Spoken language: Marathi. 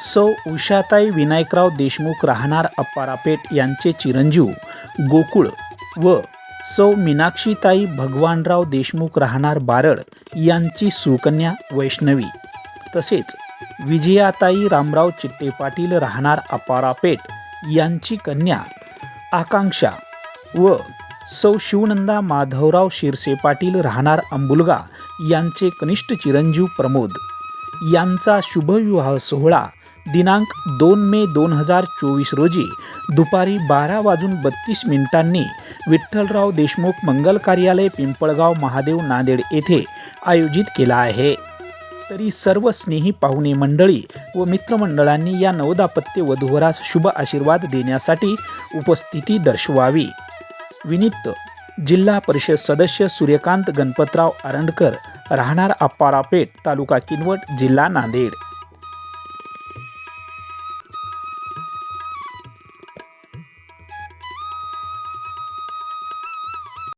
सौ उषाताई विनायकराव देशमुख राहणार अप्पारापेट यांचे चिरंजीव गोकुळ व सौ मीनाक्षीताई भगवानराव देशमुख राहणार बारड यांची सुकन्या वैष्णवी. तसेच विजयाताई रामराव चिट्टे पाटील राहणार अपारापेट यांची कन्या आकांक्षा व सौ शिवनंदा माधवराव शिरसे पाटील राहणार अंबुलगा यांचे कनिष्ठ चिरंजीव प्रमोद. यांचा शुभविवाह सोहळा दिनांक दोन मे दोन हजार चोवीस रोजी दुपारी बारा वाजून बत्तीस मिनिटांनी विठ्ठलराव देशमुख मंगल कार्यालय पिंपळगाव महादेव नांदेड येथे आयोजित केला आहे. तरी सर्व स्नेही पाहुणे मंडळी व मित्रमंडळांनी या नवदापत्य वधूवरास शुभ आशीर्वाद देण्यासाठी उपस्थिती दर्शवावी. विनित जिल्हा परिषद सदस्य सूर्यकांत गणपतराव आरंडकर राहणार अप्पारापेठ तालुका किनवट जिल्हा नांदेड.